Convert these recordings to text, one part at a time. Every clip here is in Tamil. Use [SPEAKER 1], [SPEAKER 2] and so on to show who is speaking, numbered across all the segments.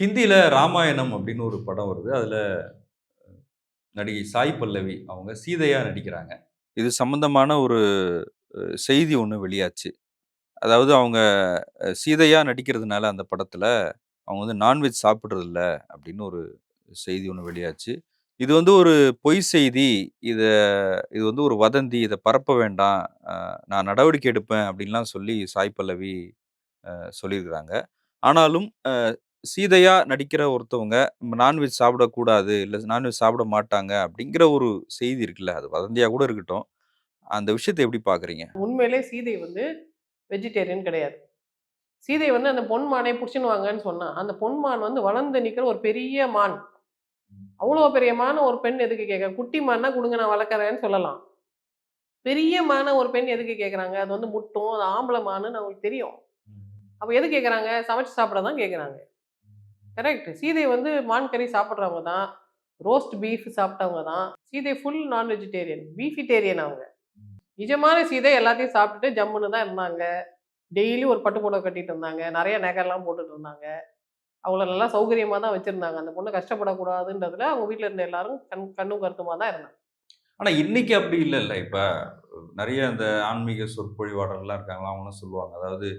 [SPEAKER 1] ஹிந்தியில் ராமாயணம் அப்படின்னு ஒரு படம் வருது. அதில் நடிகை சாய் பல்லவி அவங்க சீதையாக நடிக்கிறாங்க. இது சம்பந்தமான ஒரு செய்தி ஒன்று வெளியாச்சு. அதாவது அவங்க சீதையாக நடிக்கிறதுனால அந்த படத்தில் அவங்க வந்து நான்வெஜ் சாப்பிட்றதில்ல அப்படின்னு ஒரு செய்தி ஒன்று வெளியாச்சு. இது வந்து ஒரு பொய் செய்தி. இதை இது வந்து ஒரு வதந்தி. இதை பரப்ப வேண்டாம். நான் நடவடிக்கை எடுப்பேன் அப்படின்லாம் சொல்லி சாய் பல்லவி சொல்லியிருக்கிறாங்க. ஆனாலும் சீதையா நடிக்கிற ஒருத்தவங்க நான்வெஜ் சாப்பிடக்கூடாது, இல்ல நான்வெஜ் சாப்பிட மாட்டாங்க அப்படிங்கிற ஒரு செய்தி இருக்குல்ல. அது வதந்தியா கூட இருக்கட்டும். அந்த விஷயத்த எப்படி பார்க்குறீங்க?
[SPEAKER 2] உண்மையிலே சீதை வந்து வெஜிடேரியன் கிடையாது. சீதை வந்து அந்த பொன்மானை புடிச்சுன்னு வாங்கன்னு சொன்னா, அந்த பொன்மான் வந்து வளர்ந்து நிக்கிற ஒரு பெரிய மான். அவ்வளோ பெரிய மான ஒரு பெண் எதுக்கு கேட்க குட்டி மான்னா குடுங்க நான் வளர்க்குறேன்னு சொல்லலாம். பெரிய மான ஒரு பெண் எதுக்கு கேட்குறாங்க? அது வந்து முட்டும். அது ஆம்பள மானுன்னு அவங்களுக்கு தெரியும். அப்ப எது கேட்குறாங்க? சமைச்சு சாப்பிட தான் கேட்குறாங்க. கரெக்ட். சீதை வந்து மான் கறி சாப்பிட்றவங்க தான். ரோஸ்ட் பீஃப் சாப்பிட்டவங்க தான். சீதை ஃபுல் நான் வெஜிடேரியன். பீஃபிடேரியன் அவங்க. நிஜமான சீதை எல்லாத்தையும் சாப்பிட்டுட்டு ஜம்முன்னு தான் இருந்தாங்க. டெய்லி ஒரு பட்டு புடவை கட்டிட்டு இருந்தாங்க. நிறைய நகைலாம் போட்டுட்டு இருந்தாங்க. அவங்கள நல்லா சௌகரியமாக தான் வச்சுருந்தாங்க அந்த பொண்ணு கஷ்டப்படக்கூடாதுன்றதுல அவங்க வீட்டில் இருந்த எல்லாரும் கண் கண்ணும் கருத்துமாக தான் இருந்தாங்க.
[SPEAKER 1] ஆனால் இன்னைக்கு அப்படி இல்லைல்ல இப்போ நிறைய அந்த ஆன்மீக சொற்பொழிவாளர்கள்லாம் இருக்காங்களா அவங்கலாம் சொல்லுவாங்க. அதாவது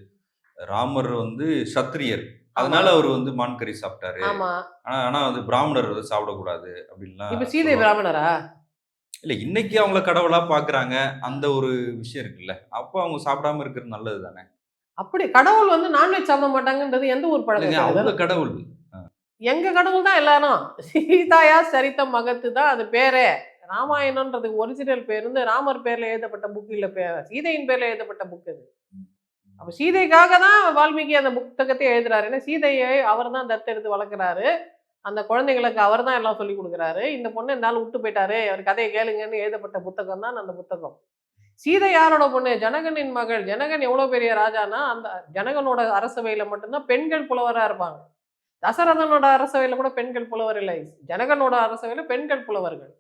[SPEAKER 1] ராமர் வந்து சத்திரியர். அதனால. அவரு வந்து மான் கறி சாப்பிட்டாரு.
[SPEAKER 2] ஆமா.
[SPEAKER 1] ஆனா வந்து பிராமணர் வந்து சாப்பிடக்கூடாது அப்படின்லாம்
[SPEAKER 2] இப்ப சீதை. பிராமணரா?
[SPEAKER 1] இல்ல இன்னைக்கு அவங்கள கடவுளா பார்க்குறாங்க. அந்த ஒரு விஷயம் இருக்குல்ல. அப்ப அவங்க சாப்பிடாம இருக்கிறது நல்லது தானே.
[SPEAKER 2] அப்படி கடவுள் வந்து நான்வெஜ் சாப்பிட மாட்டாங்கன்றது எந்த
[SPEAKER 1] இல்லங்க
[SPEAKER 2] பழக்கம்
[SPEAKER 1] அவங்க கடவுள்.
[SPEAKER 2] எங்க கடவுள் தான் எல்லாரும். சீதாயா சரித்தம் மகத்து தான் அது பேரே. ராமாயணம்ன்றதுக்கு ஒரிஜினல் பேர் வந்து ராமர் பேர்ல எழுதப்பட்ட புக் இல்ல சீதையின் பேர்ல எழுதப்பட்ட புக் அது. அப்போ சீதைக்காக தான் வால்மீகி அந்த புத்தகத்தை எழுதுறாரு. ஏன்னா சீதையை அவர் தான் தத்தெடுத்து வளர்க்குறாரு. அந்த குழந்தைங்களுக்கு அவர் தான் எல்லாம் சொல்லி கொடுக்குறாரு இந்த பொண்ணு இந்த விட்டு போயிட்டாரு. அவர் கதையை கேளுங்கன்னு எழுதப்பட்ட புத்தகம் தான் அந்த புத்தகம். சீதை யாரோட பொண்ணு? ஜனகனின் மகள். ஜனகன் எவ்வளோ பெரிய ராஜான்னா, அந்த ஜனகனோட அரசவையில் மட்டும்தான் பெண்கள் புலவராக இருப்பாங்க. தசரதனோட அரசவையில் கூட பெண்கள் புலவர் இல்லை. ஜனகனோட அரசவையில் பெண்கள் புலவர்கள்.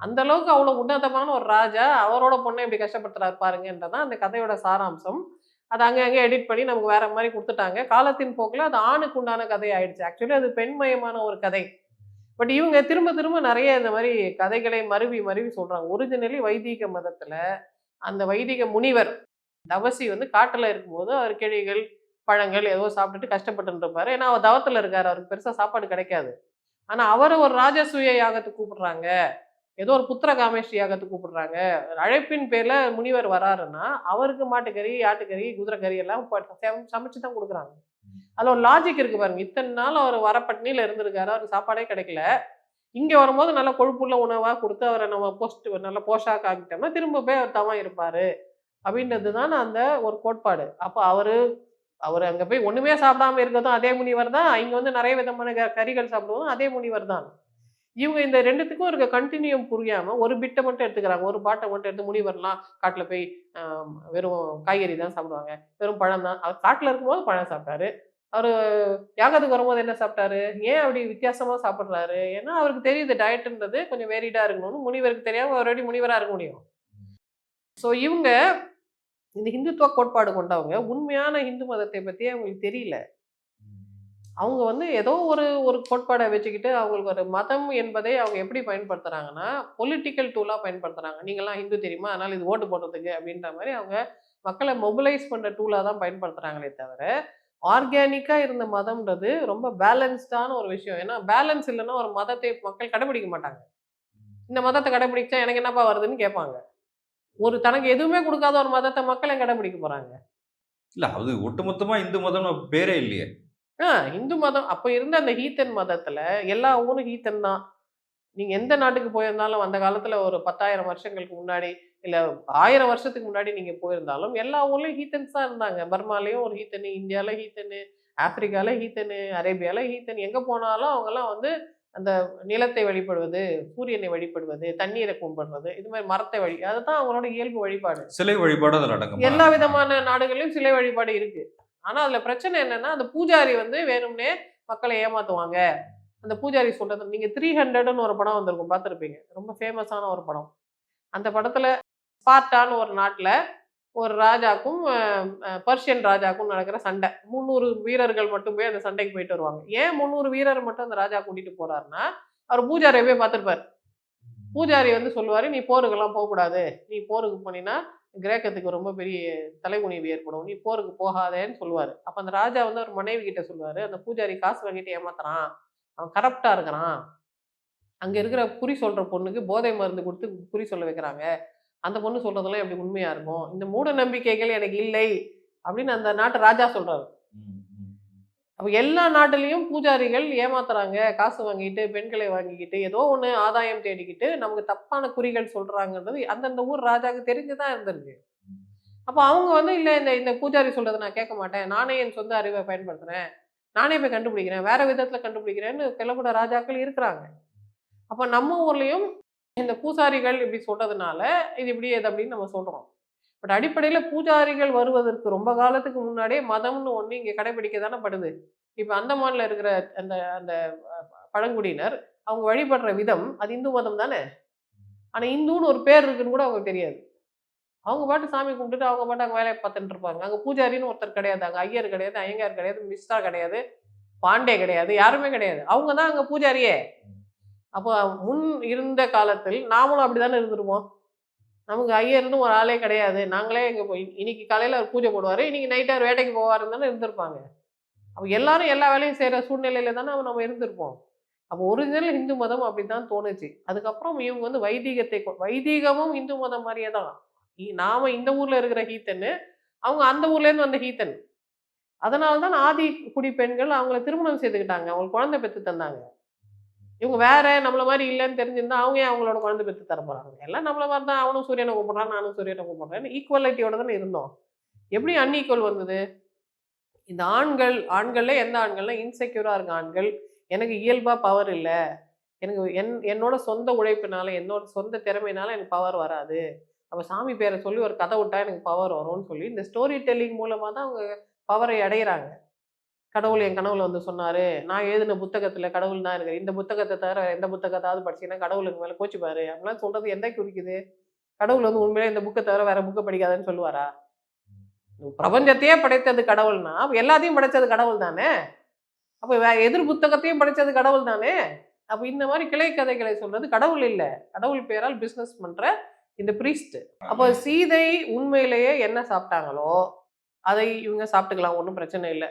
[SPEAKER 2] அந்த அளவுக்கு அவ்வளோ உன்னதமான ஒரு ராஜா, அவரோட பொண்ணை இப்படி கஷ்டப்படுத்துறாரு பாருங்கன்றதான் அந்த கதையோட சாராம்சம். அதை அங்கே அங்கே எடிட் பண்ணி நமக்கு வேற மாதிரி கொடுத்துட்டாங்க காலத்தின் போக்கில் அது ஆணுக்கு உண்டான கதை ஆயிடுச்சு. ஆக்சுவலி அது பெண்மயமான ஒரு கதை. பட் இவங்க திரும்ப திரும்ப நிறைய இந்த மாதிரி கதைகளை மருவி மருவி சொல்றாங்க. ஒரிஜினலி வைதீக மதத்துல அந்த வைதிக முனிவர் தவசி வந்து காட்டுல இருக்கும்போது அவர் கிழிகள், பழங்கள் ஏதோ சாப்பிட்டுட்டு கஷ்டப்பட்டு இருப்பாரு. ஏன்னா அவர் தவத்துல இருக்காரு. அவருக்கு பெருசா சாப்பாடு கிடைக்காது. ஆனா அவரை ஒரு ராஜசூய யாகத்துக்கு கூப்பிடுறாங்க. ஏதோ ஒரு புத்திர காமேஷ்டி யாகத்துக்கு கூப்பிடுறாங்க. அழைப்பின் பேர்ல முனிவர் வராருன்னா, அவருக்கு மாட்டுக்கறி, ஆட்டுக்கறி, குதிரைக்கறி எல்லாம் சமைச்சு தான் குடுக்குறாங்க. அதுல ஒரு லாஜிக் இருக்கு பாருங்க. இத்தன நாள் அவர் வர பட்னியில இருந்திருக்காரு. அவருக்கு சாப்பாடே கிடைக்கல. இங்க வரும்போது நல்ல கொழுப்புள்ள உணவா குடுத்து அவர நம்ம போஸ்ட் நல்ல போஷாக் ஆக்கிட்டோம்னா, திரும்ப போய் அவர் தவம் இருப்பாரு. அப்படின்றது தான் அந்த ஒரு கோட்பாடு. அப்ப அவரு அவரு அங்க போய் ஒண்ணுமே சாப்பிடாம இருக்கிறதும் அதே முனிவர் தான். இங்க வந்து நெறைய விதமான கறிகள் சாப்பிடுவதும் அதே முனிவர் தான். இவங்க இந்த ரெண்டுத்துக்கும் இருக்க கண்டினியூம் புரியாம ஒரு பிட்டை மட்டும் எடுத்துக்கிறாங்க. ஒரு பாட்டை மட்டும் எடுத்து முனிவர்லாம் காட்டுல போய் வெறும் காய்கறி தான் சாப்பிடுவாங்க. வெறும் பழம் தான். அவர் காட்டுல இருக்கும்போது பழம் சாப்பிட்டாரு. அவரு யாகத்துக்கு வரும்போது என்ன சாப்பிட்டாரு? ஏன் அப்படி வித்தியாசமா சாப்பிடுறாரு? ஏன்னா அவருக்கு தெரியுது டயட்ன்றது கொஞ்சம் வேரிடா இருக்கணும்னு. முனிவருக்கு தெரியாம அவர் எப்படி முனிவரா இருக்க முடியும்? ஸோ இவங்க இந்த ஹிந்துத்துவ கோட்பாடு கொண்டவங்க உண்மையான இந்து மதத்தை பத்தி அவங்களுக்கு தெரியல. அவங்க வந்து ஏதோ ஒரு ஒரு கோட்பாடை வச்சுக்கிட்டு அவங்களுக்கு ஒரு மதம் என்பதை அவங்க எப்படி பயன்படுத்துகிறாங்கன்னா பொலிட்டிக்கல் டூலாக பயன்படுத்துகிறாங்க நீங்களாம் ஹிந்து தெரியுமா? அதனால் இது ஓட்டு போடுறதுக்கு அப்படின்ற மாதிரி அவங்க மக்களை மொபிலைஸ் பண்ணுற டூலாக தான் பயன்படுத்துகிறாங்களே தவிர, ஆர்கானிக்காக இருந்த மதம்ன்றது ரொம்ப பேலன்ஸ்டான ஒரு விஷயம். ஏன்னா பேலன்ஸ் இல்லைன்னா ஒரு மதத்தை மக்கள் கடைபிடிக்க மாட்டாங்க. இந்த மதத்தை கடைபிடிச்சா எனக்கு என்னப்பா வருதுன்னு கேட்பாங்க. ஒரு தனக்கு எதுவுமே கொடுக்காத ஒரு மதத்தை மக்கள் கடைபிடிக்க போகிறாங்க
[SPEAKER 1] இல்லை அது ஒட்டுமொத்தமாக இந்து மதம் பேரே இல்லையே.
[SPEAKER 2] ஆ இந்து மதம் அப்ப இருந்த அந்த ஹீத்தன் மதத்துல எல்லா ஊரும் ஹீத்தன் தான். நீங்க எந்த நாட்டுக்கு போயிருந்தாலும் அந்த காலத்துல ஒரு 10,000 வருஷங்களுக்கு முன்னாடி, இல்ல 1000 வருஷத்துக்கு முன்னாடி நீங்க போயிருந்தாலும் எல்லா ஊர்லயும் ஹீத்தன்ஸ் தான் இருந்தாங்க. பர்மாலயும் ஒரு ஹீத்தனு, இந்தியால ஹீத்தனு, ஆப்பிரிக்கால ஹீத்தனு, அரேபியால ஹீத்தன். எங்க போனாலும் அவங்கலாம் வந்து அந்த நிலத்தை வழிபடுவது, சூரியனை வழிபடுவது, தண்ணீரை கும்பிடுறது, இது மாரி மரத்தை வழி அதுதான் அவங்களோட இயல்பு வழிபாடு.
[SPEAKER 1] சிலை வழிபாடு அதுல அடங்குமா?
[SPEAKER 2] எல்லா விதமான நாடுகள்லயும் சிலை வழிபாடு இருக்கு. ஆனா அதுல பிரச்சனை என்னன்னா, அந்த பூஜாரி வந்து வேணும்னே மக்களை ஏமாத்துவாங்க. அந்த பூஜாரி சொல்றது நீங்க 300ன்னு ஒரு படம் வந்திருக்கும் பார்த்துருப்பீங்க. ரொம்ப ஃபேமஸான ஒரு படம். அந்த படத்துல ஸ்பார்ட்டான்னு ஒரு நாட்டில் ஒரு ராஜாக்கும் பர்ஷியன் ராஜாக்கும் நடக்கிற சண்டை. முந்நூறு வீரர்கள் மட்டும் போய் அந்த சண்டைக்கு போயிட்டு வருவாங்க. ஏன் முந்நூறு வீரர் மட்டும் அந்த ராஜா கூட்டிட்டு போறாருன்னா அவர் பூஜாரியை போய் பார்த்துருப்பார். பூஜாரி வந்து சொல்லுவார் நீ போருக்கெல்லாம் போகக்கூடாது. நீ போருக்கு போனீன்னா கிரேக்கத்துக்கு ரொம்ப பெரிய தலைகுனிவு ஏற்படும். நீ போருக்கு போகாதேன்னு சொல்லுவார். அப்போ அந்த ராஜா வந்து அவர் மனைவி கிட்ட சொல்லுவார். அந்த பூஜாரி காசு வாங்கிட்டு ஏமாத்துறான். அவன் கரப்டாக இருக்கிறான். அங்கே இருக்கிற குறி சொல்கிற பொண்ணுக்கு போதை மருந்து கொடுத்து குறி சொல்ல வைக்கிறாங்க. அந்த பொண்ணு சொல்கிறதெல்லாம் எப்படி உண்மையாக இருக்கும்? இந்த மூட நம்பிக்கைகள் எனக்கு இல்லை அப்படின்னு அந்த நாட்டு ராஜா சொல்கிறாரு அப்போ எல்லா நாட்டிலையும் பூஜாரிகள் ஏமாத்துறாங்க. காசு வாங்கிட்டு பெண்களை வாங்கிக்கிட்டு ஏதோ ஒன்று ஆதாயம் தேடிக்கிட்டு நமக்கு தப்பான குறிகள் சொல்கிறாங்கன்றது அந்தந்த ஊர் ராஜாவுக்கு தெரிஞ்சுதான் இருந்திருக்கு. அப்போ அவங்க வந்து இல்லை இந்த இந்த பூஜாரி சொல்கிறது நான் கேட்க மாட்டேன். நானே என் சொந்த அறிவை பயன்படுத்துகிறேன் நானே போய் கண்டுபிடிக்கிறேன். வேறு விதத்தில் கண்டுபிடிக்கிறேன்னு கிளம்புற ராஜாக்கள் இருக்கிறாங்க. அப்போ நம்ம ஊர்லேயும் இந்த பூசாரிகள் இப்படி சொல்கிறதுனால இது இப்படி இது அப்படின்னு நம்ம சொல்கிறோம் பட் அடிப்படையில் பூஜாரிகள் வருவதற்கு ரொம்ப காலத்துக்கு முன்னாடியே மதம்னு ஒன்று இங்கே கடைபிடிக்க தானே படுது. இப்போ அந்தமானில் இருக்கிற அந்த அந்த பழங்குடியினர் அவங்க வழிபடுற விதம் அது இந்து மதம் தானே? ஆனால் இந்துன்னு ஒரு பேர் இருக்குன்னு கூட அவங்களுக்கு தெரியாது. அவங்க பாட்டு சாமி கும்பிட்டுட்டு அவங்க பாட்டு அங்கே வேலையை பார்த்துட்டு இருப்பாங்க. அங்கே பூஜாரின்னு ஒருத்தர் கிடையாது. அங்கே ஐயர் கிடையாது ஐயங்கார் கிடையாது மிஸ்டா கிடையாது பாண்டே கிடையாது யாருமே கிடையாது. அவங்க தான் அங்கே பூஜாரியே. அப்போ முன் இருந்த காலத்தில் நாமளும் அப்படி தானே இருந்திருப்போம். நமக்கு ஐயர்னு ஒரு ஆளே கிடையாது. நாங்களே இங்கே போய் இன்னைக்கு காலையில் அவர் பூஜை போடுவார். இன்னைக்கு நைட்டு அவர் வேட்டைக்கு போவாருன்னு தானே இருந்திருப்பாங்க. அப்போ எல்லாரும் எல்லா வேலையும் செய்கிற சூழ்நிலையில தானே நம்ம இருந்திருப்போம். அப்போ ஒரிஜினல் இந்து மதம் அப்படி தான் தோணுச்சு. அதுக்கப்புறம் இவங்க வந்து வைதீகத்தை கொ- வைதீகமும் இந்து மதம் மாதிரியே தான். நாம் நாம இந்த ஊரில் இருக்கிற ஹீத்தன்னு அவங்க அந்த ஊர்லேருந்து வந்த ஹீத்தன். அதனால தான் ஆதி குடி பெண்கள் அவங்கள திருமணம் செய்துக்கிட்டாங்க. அவங்களுக்கு குழந்தை பெற்று தந்தாங்க. இவங்க வேற நம்மள மாதிரி இல்லைன்னு தெரிஞ்சிருந்தா அவங்க அவங்களோட குழந்தை பெற்று தர போறாங்க? எல்லாம் நம்மள மாதிரி தான் அவனும் சூரியனை கூப்பிடுறான் நானும் சூரியனை கூப்பிடுறேன். ஈக்குவலிட்டியோட தானே இருந்தோம். எப்படி அன்ஈக்குவல் வந்தது? இந்த ஆண்கள் ஆண்கள்ல எந்த ஆண்கள்லாம் இன்செக்யூரா இருக்க ஆண்கள். எனக்கு இயல்பா பவர் இல்லை. எனக்கு என் என்னோட சொந்த உழைப்பினால என்னோட சொந்த திறமையினால எனக்கு பவர் வராது. அப்போ சாமி பேரை சொல்லி ஒரு கதை விட்டா எனக்கு பவர் வரும்னு சொல்லி இந்த ஸ்டோரி டெல்லிங் மூலமாக தான் அவங்க பவரை அடையிறாங்க. கடவுள் என் கனவுல வந்து சொன்னாரு நான் எழுதின புத்தகத்துல கடவுள் தான் இருக்கு இந்த புத்தகத்தை தவிர எந்த புத்தகத்தாவது படிச்சீங்கன்னா கடவுளுக்கு மேல கோச்சிப்பாரு அப்படிலாம் சொல்றது எந்த குறிக்குது? கடவுள் வந்து உண்மையிலே இந்த புக்கை தவிர வேற புக்கை படிக்காதன்னு சொல்லுவாரா? பிரபஞ்சத்தையே படைத்தது கடவுள்னா அப்ப எல்லாத்தையும் படைச்சது கடவுள் தானே? அப்ப எதிர் புத்தகத்தையும் படைச்சது கடவுள் தானே? அப்ப இந்த மாதிரி கிளை கதைகளை சொல்றது கடவுள் இல்ல. கடவுள் பேரால் பிசினஸ் பண்ற இந்த பிரீஸ்ட் அப்போ சீதை உண்மையிலேயே என்ன சாப்பிட்டாங்களோ அதை இவங்க சாப்பிட்டுக்கலாம் ஒன்றும் பிரச்சனை இல்லை.